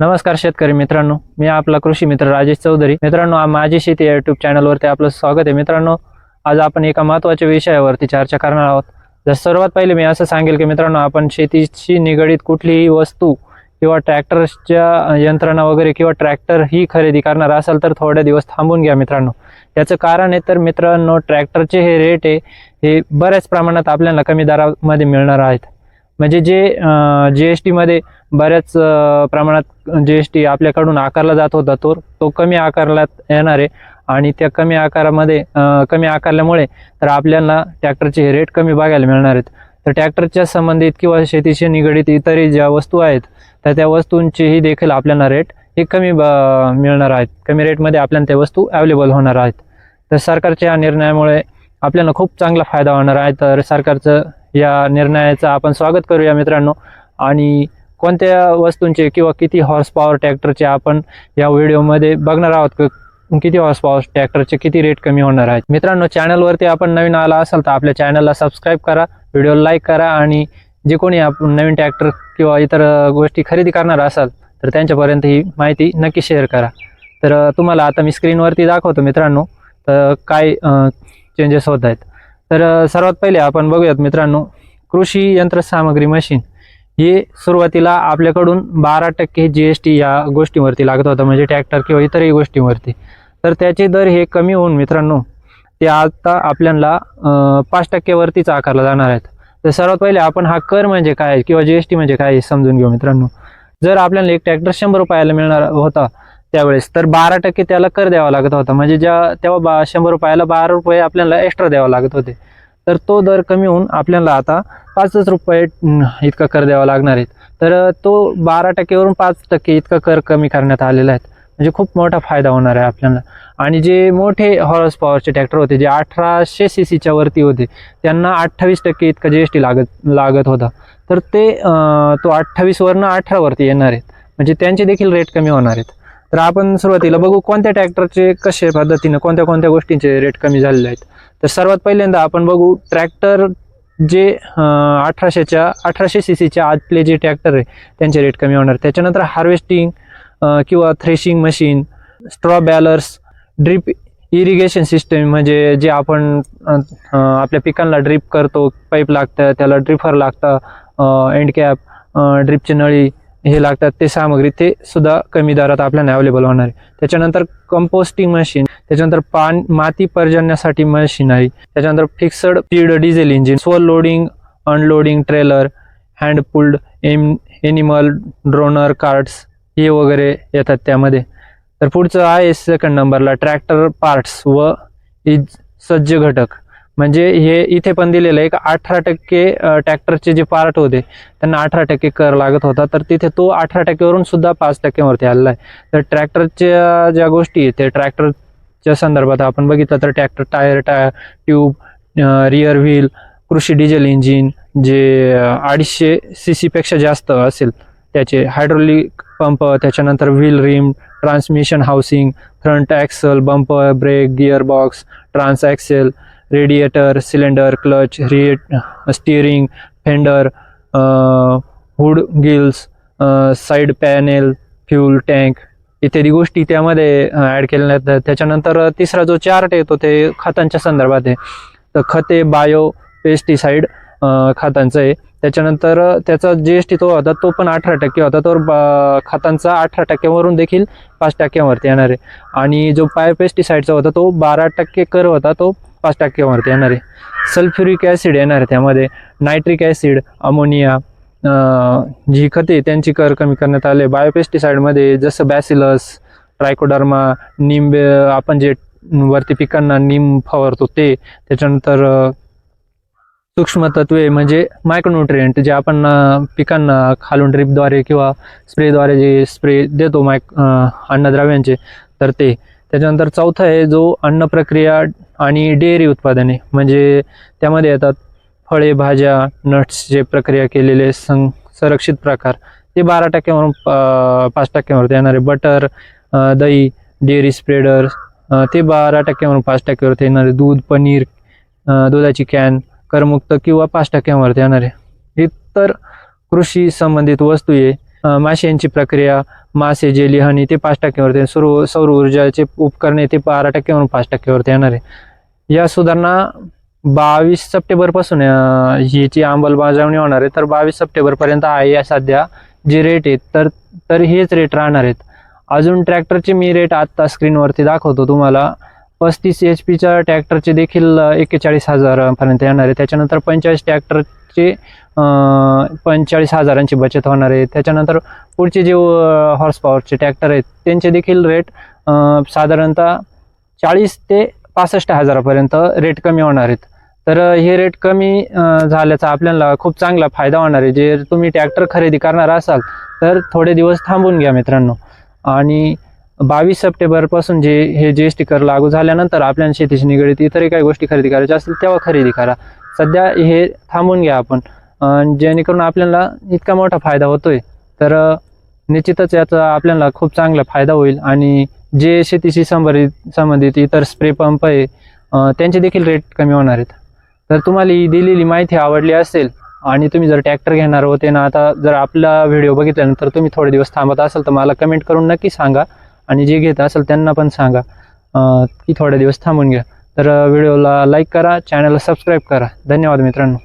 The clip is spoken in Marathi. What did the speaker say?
नमस्कार शेतकरी मित्रांनो मी आपला कृषी मित्र राजेश चौधरी. मित्रांनो माझी शेती या युट्यूब चॅनलवरती आपलं स्वागत आहे. मित्रांनो आज आपण एका महत्त्वाच्या विषयावरती चर्चा करणार आहोत. जर सर्वात पहिले मी असं सांगेल की मित्रांनो आपण शेतीशी निगडीत कुठलीही वस्तू किंवा ट्रॅक्टरच्या यंत्रणा वगैरे किंवा ट्रॅक्टर ही खरेदी करणार असाल तर थोड्या दिवस थांबून घ्या मित्रांनो. याचं कारण आहे तर मित्रांनो ट्रॅक्टरचे हे रेट आहे हे बऱ्याच प्रमाणात आपल्याला कमी दरामध्ये मिळणार आहेत. म्हणजे जे जी एस टीमध्ये बऱ्याच प्रमाणात जी एस टी आपल्याकडून आकारला जात होता तो तो कमी आकारला येणार आहे. आणि त्या कमी आकारामध्ये कमी आकारल्यामुळे तर आपल्याला ट्रॅक्टरचे हे रेट कमी बघायला मिळणार आहेत. तर ट्रॅक्टरच्या संबंधित किंवा शेतीशी निगडीत इतरही ज्या वस्तू आहेत तर त्या वस्तूंचेही देखील आपल्याला रेट हे कमी ब मिळणार आहेत. कमी रेटमध्ये आपल्याला त्या वस्तू अवेलेबल होणार आहेत. तर सरकारच्या या निर्णयामुळे आपल्याला खूप चांगला फायदा होणार आहे. तर सरकारचं या निर्णयाचं आपण स्वागत करूया मित्रांनो. आणि कोणत्या वस्तूंचे किंवा किती हॉर्स पॉवर ट्रॅक्टरचे आपण या व्हिडिओमध्ये बघणार आहोत किती हॉर्स पॉवर ट्रॅक्टरचे किती रेट कमी होणार आहेत. मित्रांनो चॅनलवरती आपण नवीन आला असाल तर आपल्या चॅनलला सबस्क्राईब करा व्हिडिओ लाईक करा आणि जे कोणी आपण नवीन ट्रॅक्टर किंवा इतर गोष्टी खरेदी करणार असाल तर त्यांच्यापर्यंत ही माहिती नक्की शेअर करा. तर तुम्हाला आता मी स्क्रीनवरती दाखवतो मित्रांनो तर काय चेंजेस होत आहेत. तर सर्वात पहिले आपण बघूयात मित्रांनो कृषी यंत्रसामग्री मशीन हे सुरुवातीला आपल्याकडून बारा टक्के जी एस टी या गोष्टीवरती लागत होतं म्हणजे ट्रॅक्टर किंवा इतरही गोष्टीवरती. तर त्याचे दर हे कमी होऊन मित्रांनो ते आता आपल्याला पाच टक्केवरतीच आकारला जाणार आहेत. तर सर्वात पहिले आपण हा कर म्हणजे काय किंवा जी एस टी म्हणजे काय हे समजून घेऊ मित्रांनो. जर आपल्याला एक ट्रॅक्टर शंभर रुपयाला मिळणार होता त्यावेळेस तर बारा टक्के त्याला कर द्यावा लागत होता. म्हणजे ज्या तेव्हा बा शंभर रुपयाला बारा रुपये आपल्याला एक्स्ट्रा द्यावा लागत होते. तर तो दर कमी होऊन आपल्याला आता पाचच रुपये इतका कर द्यावा लागणार आहे तर तो बारा टक्केवरून पाच टक्के इतका कर कमी करण्यात आलेला आहे. म्हणजे खूप मोठा फायदा होणार आहे आपल्याला. आणि जे मोठे हॉर्स पॉवरचे ट्रॅक्टर होते जे अठराशे सी सीच्या वरती होते त्यांना अठ्ठावीस टक्के इतका जी एस टी लागत लागत होता. तर ते तो अठ्ठावीसवरनं अठरावरती येणार आहेत. म्हणजे त्यांचे देखील रेट कमी होणार आहेत. तर आपण सुरुवातीला बघू कोणत्या ट्रॅक्टरचे कसे पद्धतीनं कोणत्या कोणत्या गोष्टींचे रेट कमी झालेले आहेत. तर सर्वात पहिल्यांदा आपण बघू ट्रॅक्टर जे अठराशेच्या अठराशे सी सीच्या आतले जे ट्रॅक्टर आहे त्यांचे रेट कमी होणार. त्याच्यानंतर हार्वेस्टिंग किंवा threshing machine straw balers drip irrigation system म्हणजे जे आपण आपल्या पिकांना ड्रिप करतो पाईप लागतं त्याला ड्रिफर लागतं एंड कॅप ड्रिपची नळी हे लागतात ते सामग्री ते सुद्धा कमी दरात आपल्याला अवेलेबल होणार आहे. त्याच्यानंतर कंपोस्टिंग मशीन त्याच्यानंतर पान माती पर्जन्यासाठी मशिनरी त्याच्यानंतर फिक्सड स्पीड डिझेल इंजिन स्व loading unloading trailer hand pulled M animal drawn carts हे वगैरे येतात त्यामध्ये. तर पुढचं आहे सेकंड नंबरला ट्रॅक्टर पार्ट्स व इज सज्ज घटक. म्हणजे हे इथे पण दिलेलं आहे का अठरा टक्के ट्रॅक्टरचे जे पार्ट होते त्यांना अठरा टक्के कर लागत होता. तर तिथे तो अठरा टक्केवरून सुद्धा पाच टक्क्यावरती आलेला आहे. तर ट्रॅक्टरच्या ज्या गोष्टी आहेत ते ट्रॅक्टरच्या संदर्भात आपण बघितलं तर tractor tyre tyre tube rear wheel कृषी डिझेल इंजिन जे अडीचशे सी सीपेक्षा जास्त असेल त्याचे हायड्रोलिक पंप त्याच्यानंतर wheel rim transmission housing front axle bumper brake gear box transaxle radiator cylinder clutch रि steering fender hood grills side panel fuel tank इत्यादी गोष्टी त्यामध्ये ॲड केलेल्या आहेत त्याच्यानंतर तिसरा जो चार्ट येतो ते खतांच्या संदर्भात आहे. तर खते बायो पेस्टिसाईड खतांचं आहे. त्याच्यानंतर त्याचा जी एस टी तो होता तो पण अठरा टक्के होता. तर खतांचा अठरा टक्क्यावरून देखील पाच टक्क्यावरती येणार आहे. आणि जो बायो पेस्टिसाईडचा होता तो बारा टक्के कर होता. तो पाच टक्क्यावरती येणार आहे. सल्फ्युरिक ॲसिड येणार आहे त्यामध्ये. नायट्रिक ॲसिड अमोनिया जी खते त्यांची कर कमी करण्यात आले. बायोपेस्टिसाईडमध्ये जसं बॅसिलस ट्रायकोडर्मा निंब आपण जे वरती पिकांना निम फवारतो ते त्याच्यानंतर सूक्ष्मतत्वे सूक्ष्म म्हणजे मायक्रोन्युट्रियंट जे आपण पिकांना खालून ड्रिपद्वारे किंवा स्प्रेद्वारे जे स्प्रे देतो मायक अन्नद्रव्यांचे तर ते. त्याच्यानंतर चौथा आहे जो अन्न प्रक्रिया आणि डेअरी उत्पादने म्हणजे त्यामध्ये येतात फळे भाज्या नट्सचे प्रक्रिया केलेले सं संरक्षित प्रकार. ते बारा टक्क्यावरून पाच टक्क्यावर येणारे बटर दही डेअरी स्प्रेडर ते बारा टक्क्यावरून पाच टक्क्यावरती येणारे दूध पनीर दुधाची कॅन करमुक्त किंवा पाच टक्क्यांवरती येणारे. इतर कृषी संबंधित वस्तू आहे. माशांची प्रक्रिया मासे जेली हनी ते पाच टक्क्यावरती सुरू सौर ऊर्जाचे उपकरणे ते बारा टक्क्यावरून पाच टक्क्यावरती येणार आहे. या सुधारणा बावीस सप्टेंबरपासून याची अंमलबजावणी होणार आहे तर बावीस सप्टेंबरपर्यंत आहे या सध्या जे रेट आहेत तर तर हेच रेट राहणार आहेत. अजून ट्रॅक्टरचे मी रेट आत्ता स्क्रीनवरती दाखवतो तुम्हाला. पस्तीस एच पीच्या ट्रॅक्टरचे देखील एक्केचाळीस हजारापर्यंत येणार आहे. त्याच्यानंतर पंचेचाळीस ट्रॅक्टरचे पंचेचाळीस हजारांची बचत होणार आहे. त्याच्यानंतर पुढचे जे हॉर्स पॉवरचे ट्रॅक्टर आहेत त्यांचे देखील रेट साधारणतः चाळीस ते पासष्ट हजारापर्यंत रेट कमी होणार आहेत. तर हे रेट कमी झाल्याचा आपल्याला खूप चांगला फायदा होणार आहे. जे तुम्ही ट्रॅक्टर खरेदी करणार असाल तर थोडे दिवस थांबून घ्या मित्रांनो. आणि बावीस सप्टेंबरपासून जे हे जी एस टी कर लागू झाल्यानंतर आपल्याला शेतीशी निगडीत इतरही काही गोष्टी खरेदी करायच्या असतील तेव्हा खरेदी करा. सध्या हे थांबून घ्या आपण. जेणेकरून आपल्याला इतका मोठा फायदा होतोय. तर निश्चितच याचा आपल्याला खूप चांगला फायदा होईल. आणि जे शेतीशी संबंधित संबंधित इतर स्प्रे पंप आहे त्यांचे देखील रेट कमी होणार आहेत. तर तुम्हाला ही दिलेली माहिती आवडली असेल आणि तुम्ही जर ट्रॅक्टर घेणार होते ना आता जर आपला व्हिडिओ बघितल्यानंतर तुम्ही थोडे दिवस थांबत असाल तर मला कमेंट करून नक्की सांगा. आणि जे घेत असेल त्यांना पण सांगा. की थोडे दिवस थांबून घ्या. तर व्हिडिओला लाईक करा चॅनलला सबस्क्राईब करा. धन्यवाद मित्रांनो.